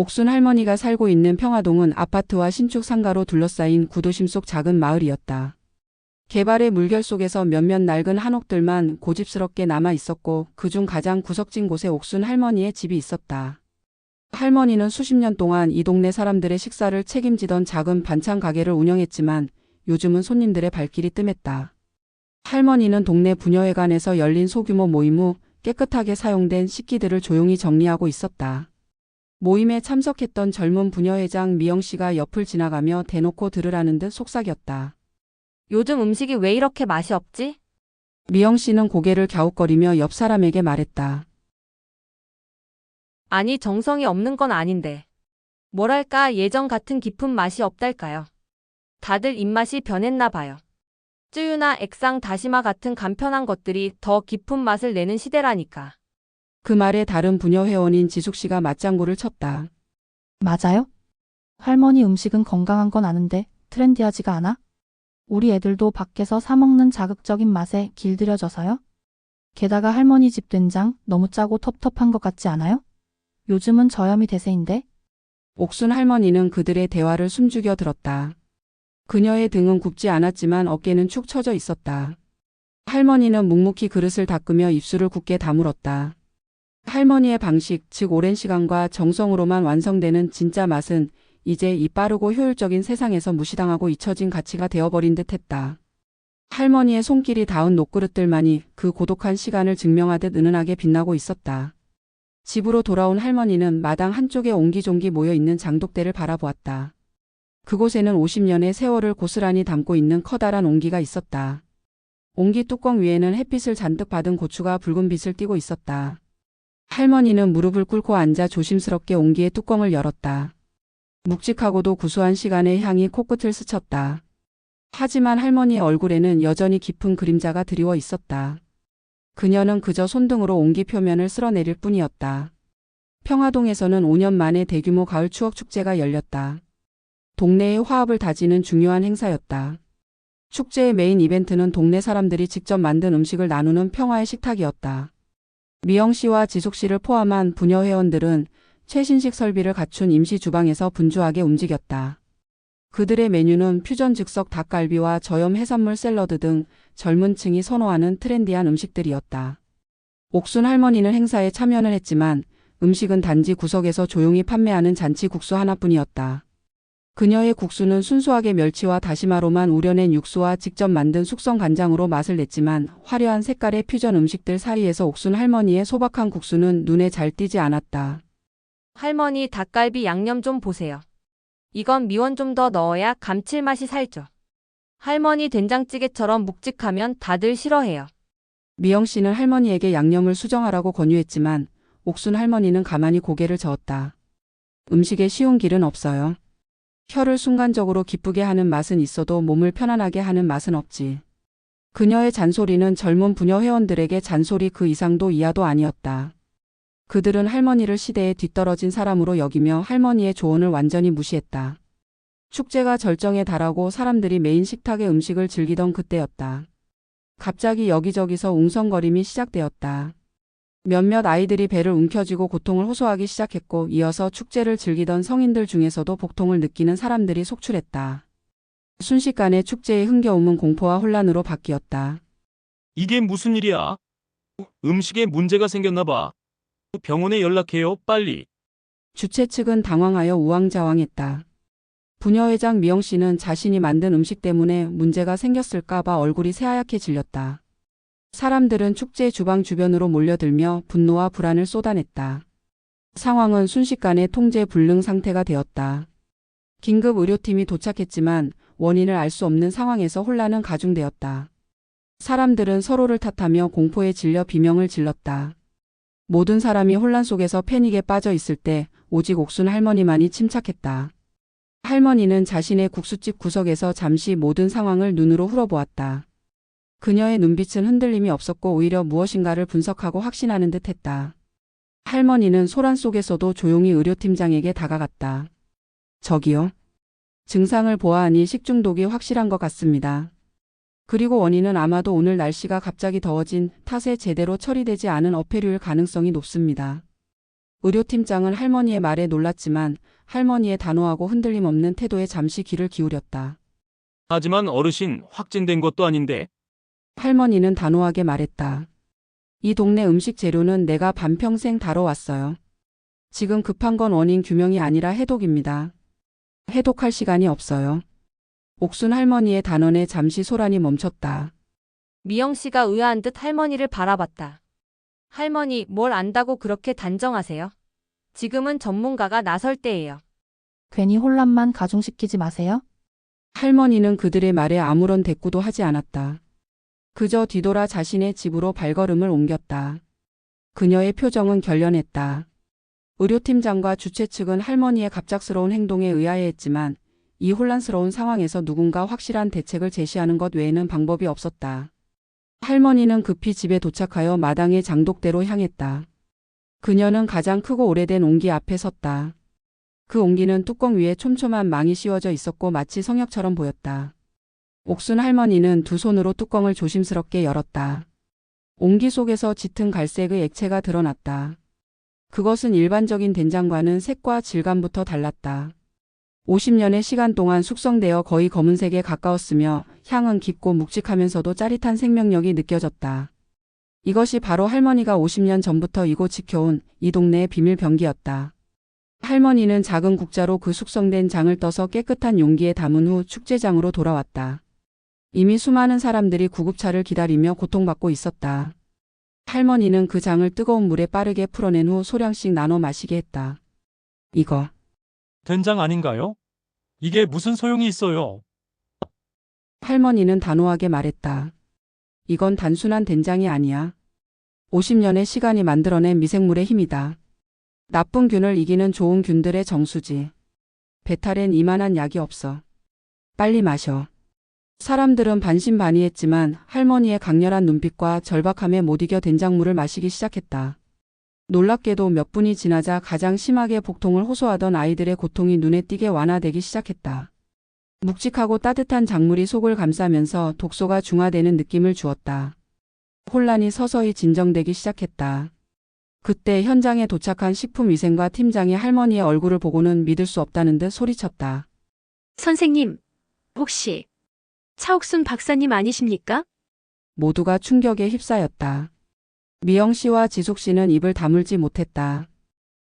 옥순 할머니가 살고 있는 평화동은 아파트와 신축 상가로 둘러싸인 구도심 속 작은 마을이었다. 개발의 물결 속에서 몇몇 낡은 한옥들만 고집스럽게 남아 있었고 그중 가장 구석진 곳에 옥순 할머니의 집이 있었다. 할머니는 수십 년 동안 이 동네 사람들의 식사를 책임지던 작은 반찬 가게를 운영했지만 요즘은 손님들의 발길이 뜸했다. 할머니는 동네 부녀회관에서 열린 소규모 모임 후 깨끗하게 사용된 식기들을 조용히 정리하고 있었다. 모임에 참석했던 젊은 부녀회장 미영 씨가 옆을 지나가며 대놓고 들으라는 듯 속삭였다. 요즘 음식이 왜 이렇게 맛이 없지? 미영 씨는 고개를 갸웃거리며 옆 사람에게 말했다. 아니, 정성이 없는 건 아닌데. 뭐랄까, 예전 같은 깊은 맛이 없달까요. 다들 입맛이 변했나 봐요. 쯔유나 액상, 다시마 같은 간편한 것들이 더 깊은 맛을 내는 시대라니까. 그 말에 다른 부녀 회원인 지숙 씨가 맞장구를 쳤다. 맞아요? 할머니 음식은 건강한 건 아는데 트렌디하지가 않아? 우리 애들도 밖에서 사 먹는 자극적인 맛에 길들여져서요? 게다가 할머니 집 된장 너무 짜고 텁텁한 것 같지 않아요? 요즘은 저염이 대세인데? 옥순 할머니는 그들의 대화를 숨죽여 들었다. 그녀의 등은 굽지 않았지만 어깨는 축 처져 있었다. 할머니는 묵묵히 그릇을 닦으며 입술을 굳게 다물었다. 할머니의 방식, 즉 오랜 시간과 정성으로만 완성되는 진짜 맛은 이제 이 빠르고 효율적인 세상에서 무시당하고 잊혀진 가치가 되어버린 듯 했다. 할머니의 손길이 닿은 녹그릇들만이 그 고독한 시간을 증명하듯 은은하게 빛나고 있었다. 집으로 돌아온 할머니는 마당 한쪽에 옹기종기 모여 있는 장독대를 바라보았다. 그곳에는 50년의 세월을 고스란히 담고 있는 커다란 옹기가 있었다. 옹기 뚜껑 위에는 햇빛을 잔뜩 받은 고추가 붉은 빛을 띠고 있었다. 할머니는 무릎을 꿇고 앉아 조심스럽게 옹기의 뚜껑을 열었다. 묵직하고도 구수한 시간의 향이 코끝을 스쳤다. 하지만 할머니의 얼굴에는 여전히 깊은 그림자가 드리워 있었다. 그녀는 그저 손등으로 옹기 표면을 쓸어내릴 뿐이었다. 평화동에서는 5년 만에 대규모 가을 추억 축제가 열렸다. 동네의 화합을 다지는 중요한 행사였다. 축제의 메인 이벤트는 동네 사람들이 직접 만든 음식을 나누는 평화의 식탁이었다. 미영 씨와 지숙 씨를 포함한 부녀 회원들은 최신식 설비를 갖춘 임시 주방에서 분주하게 움직였다. 그들의 메뉴는 퓨전 즉석 닭갈비와 저염 해산물 샐러드 등 젊은 층이 선호하는 트렌디한 음식들이었다. 옥순 할머니는 행사에 참여는 했지만 음식은 단지 구석에서 조용히 판매하는 잔치 국수 하나뿐이었다. 그녀의 국수는 순수하게 멸치와 다시마로만 우려낸 육수와 직접 만든 숙성 간장으로 맛을 냈지만 화려한 색깔의 퓨전 음식들 사이에서 옥순 할머니의 소박한 국수는 눈에 잘 띄지 않았다. 할머니 닭갈비 양념 좀 보세요. 이건 미원 좀 더 넣어야 감칠맛이 살죠. 할머니 된장찌개처럼 묵직하면 다들 싫어해요. 미영 씨는 할머니에게 양념을 수정하라고 권유했지만 옥순 할머니는 가만히 고개를 저었다. 음식에 쉬운 길은 없어요. 혀를 순간적으로 기쁘게 하는 맛은 있어도 몸을 편안하게 하는 맛은 없지. 그녀의 잔소리는 젊은 부녀 회원들에게 잔소리 그 이상도 이하도 아니었다. 그들은 할머니를 시대에 뒤떨어진 사람으로 여기며 할머니의 조언을 완전히 무시했다. 축제가 절정에 달하고 사람들이 메인 식탁의 음식을 즐기던 그때였다. 갑자기 여기저기서 웅성거림이 시작되었다. 몇몇 아이들이 배를 움켜쥐고 고통을 호소하기 시작했고 이어서 축제를 즐기던 성인들 중에서도 복통을 느끼는 사람들이 속출했다. 순식간에 축제의 흥겨움은 공포와 혼란으로 바뀌었다. 이게 무슨 일이야? 음식에 문제가 생겼나 봐. 병원에 연락해요, 빨리. 주최 측은 당황하여 우왕좌왕했다. 부녀회장 미영 씨는 자신이 만든 음식 때문에 문제가 생겼을까 봐 얼굴이 새하얗게 질렸다. 사람들은 축제 주방 주변으로 몰려들며 분노와 불안을 쏟아냈다. 상황은 순식간에 통제 불능 상태가 되었다. 긴급 의료팀이 도착했지만 원인을 알 수 없는 상황에서 혼란은 가중되었다. 사람들은 서로를 탓하며 공포에 질려 비명을 질렀다. 모든 사람이 혼란 속에서 패닉에 빠져 있을 때 오직 옥순 할머니만이 침착했다. 할머니는 자신의 국수집 구석에서 잠시 모든 상황을 눈으로 흘어보았다. 그녀의 눈빛은 흔들림이 없었고 오히려 무엇인가를 분석하고 확신하는 듯 했다. 할머니는 소란 속에서도 조용히 의료팀장에게 다가갔다. 저기요. 증상을 보아하니 식중독이 확실한 것 같습니다. 그리고 원인은 아마도 오늘 날씨가 갑자기 더워진 탓에 제대로 처리되지 않은 어패류일 가능성이 높습니다. 의료팀장은 할머니의 말에 놀랐지만 할머니의 단호하고 흔들림 없는 태도에 잠시 귀를 기울였다. 하지만 어르신 확진된 것도 아닌데 할머니는 단호하게 말했다. 이 동네 음식 재료는 내가 반평생 다뤄왔어요. 지금 급한 건 원인 규명이 아니라 해독입니다. 해독할 시간이 없어요. 옥순 할머니의 단언에 잠시 소란이 멈췄다. 미영 씨가 의아한 듯 할머니를 바라봤다. 할머니, 뭘 안다고 그렇게 단정하세요? 지금은 전문가가 나설 때예요. 괜히 혼란만 가중시키지 마세요. 할머니는 그들의 말에 아무런 대꾸도 하지 않았다. 그저 뒤돌아 자신의 집으로 발걸음을 옮겼다. 그녀의 표정은 결연했다. 의료팀장과 주최 측은 할머니의 갑작스러운 행동에 의아해했지만 이 혼란스러운 상황에서 누군가 확실한 대책을 제시하는 것 외에는 방법이 없었다. 할머니는 급히 집에 도착하여 마당의 장독대로 향했다. 그녀는 가장 크고 오래된 옹기 앞에 섰다. 그 옹기는 뚜껑 위에 촘촘한 망이 씌워져 있었고 마치 성역처럼 보였다. 옥순 할머니는 두 손으로 뚜껑을 조심스럽게 열었다. 옹기 속에서 짙은 갈색의 액체가 드러났다. 그것은 일반적인 된장과는 색과 질감부터 달랐다. 50년의 시간 동안 숙성되어 거의 검은색에 가까웠으며 향은 깊고 묵직하면서도 짜릿한 생명력이 느껴졌다. 이것이 바로 할머니가 50년 전부터 이곳 지켜온 이 동네의 비밀 병기였다. 할머니는 작은 국자로 그 숙성된 장을 떠서 깨끗한 용기에 담은 후 축제장으로 돌아왔다. 이미 수많은 사람들이 구급차를 기다리며 고통받고 있었다. 할머니는 그 장을 뜨거운 물에 빠르게 풀어낸 후 소량씩 나눠 마시게 했다. 이거, 된장 아닌가요? 이게 무슨 소용이 있어요? 할머니는 단호하게 말했다. 이건 단순한 된장이 아니야. 50년의 시간이 만들어낸 미생물의 힘이다. 나쁜 균을 이기는 좋은 균들의 정수지. 배탈엔 이만한 약이 없어. 빨리 마셔. 사람들은 반신반의했지만 할머니의 강렬한 눈빛과 절박함에 못 이겨 된장물을 마시기 시작했다. 놀랍게도 몇 분이 지나자 가장 심하게 복통을 호소하던 아이들의 고통이 눈에 띄게 완화되기 시작했다. 묵직하고 따뜻한 작물이 속을 감싸면서 독소가 중화되는 느낌을 주었다. 혼란이 서서히 진정되기 시작했다. 그때 현장에 도착한 식품위생과 팀장이 할머니의 얼굴을 보고는 믿을 수 없다는 듯 소리쳤다. 선생님, 혹시 차옥순 박사님 아니십니까? 모두가 충격에 휩싸였다. 미영 씨와 지숙 씨는 입을 다물지 못했다.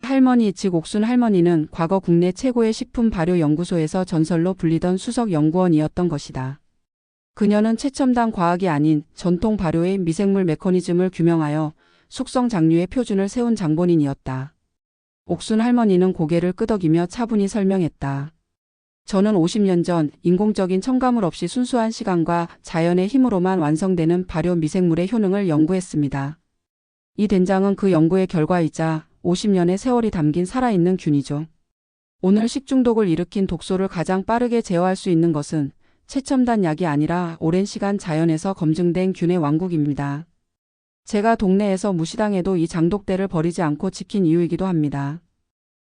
할머니 즉 옥순 할머니는 과거 국내 최고의 식품 발효 연구소에서 전설로 불리던 수석 연구원이었던 것이다. 그녀는 최첨단 과학이 아닌 전통 발효의 미생물 메커니즘을 규명하여 숙성 장류의 표준을 세운 장본인이었다. 옥순 할머니는 고개를 끄덕이며 차분히 설명했다. 저는 50년 전 인공적인 첨가물 없이 순수한 시간과 자연의 힘으로만 완성되는 발효 미생물의 효능을 연구했습니다. 이 된장은 그 연구의 결과이자 50년의 세월이 담긴 살아있는 균이죠. 오늘 식중독을 일으킨 독소를 가장 빠르게 제어할 수 있는 것은 최첨단 약이 아니라 오랜 시간 자연에서 검증된 균의 왕국입니다. 제가 동네에서 무시당해도 이 장독대를 버리지 않고 지킨 이유이기도 합니다.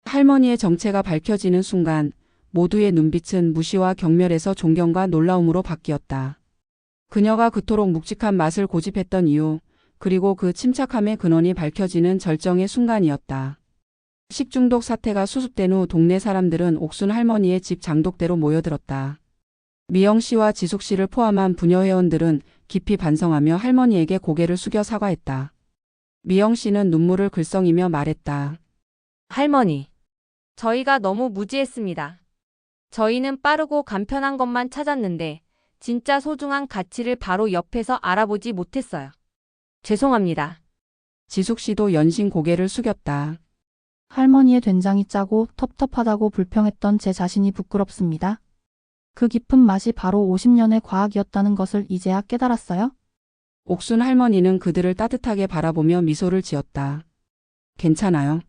할머니의 정체가 밝혀지는 순간 모두의 눈빛은 무시와 경멸에서 존경과 놀라움으로 바뀌었다. 그녀가 그토록 묵직한 맛을 고집했던 이유, 그리고 그 침착함의 근원이 밝혀지는 절정의 순간이었다. 식중독 사태가 수습된 후 동네 사람들은 옥순 할머니의 집 장독대로 모여들었다. 미영 씨와 지숙 씨를 포함한 부녀 회원들은 깊이 반성하며 할머니에게 고개를 숙여 사과했다. 미영 씨는 눈물을 글썽이며 말했다. 할머니. 저희가 너무 무지했습니다. 저희는 빠르고 간편한 것만 찾았는데 진짜 소중한 가치를 바로 옆에서 알아보지 못했어요. 죄송합니다. 지숙 씨도 연신 고개를 숙였다. 할머니의 된장이 짜고 텁텁하다고 불평했던 제 자신이 부끄럽습니다. 그 깊은 맛이 바로 50년의 과학이었다는 것을 이제야 깨달았어요? 옥순 할머니는 그들을 따뜻하게 바라보며 미소를 지었다. 괜찮아요.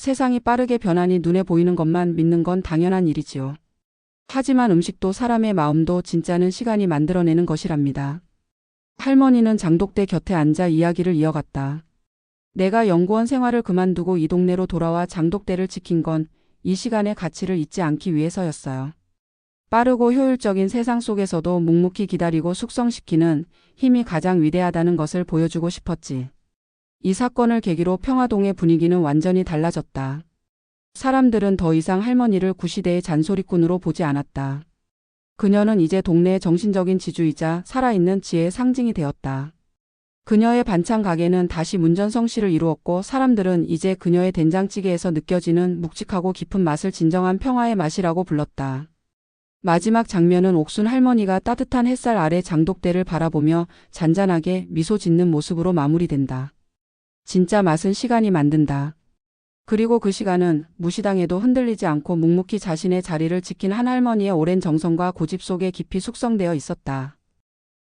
세상이 빠르게 변하니 눈에 보이는 것만 믿는 건 당연한 일이지요. 하지만 음식도 사람의 마음도 진짜는 시간이 만들어내는 것이랍니다. 할머니는 장독대 곁에 앉아 이야기를 이어갔다. 내가 연구원 생활을 그만두고 이 동네로 돌아와 장독대를 지킨 건 이 시간의 가치를 잊지 않기 위해서였어요. 빠르고 효율적인 세상 속에서도 묵묵히 기다리고 숙성시키는 힘이 가장 위대하다는 것을 보여주고 싶었지. 이 사건을 계기로 평화동의 분위기는 완전히 달라졌다. 사람들은 더 이상 할머니를 구시대의 잔소리꾼으로 보지 않았다. 그녀는 이제 동네의 정신적인 지주이자 살아있는 지혜의 상징이 되었다. 그녀의 반찬 가게는 다시 문전성시를 이루었고 사람들은 이제 그녀의 된장찌개에서 느껴지는 묵직하고 깊은 맛을 진정한 평화의 맛이라고 불렀다. 마지막 장면은 옥순 할머니가 따뜻한 햇살 아래 장독대를 바라보며 잔잔하게 미소 짓는 모습으로 마무리된다. 진짜 맛은 시간이 만든다. 그리고 그 시간은 무시당해도 흔들리지 않고 묵묵히 자신의 자리를 지킨 한 할머니의 오랜 정성과 고집 속에 깊이 숙성되어 있었다.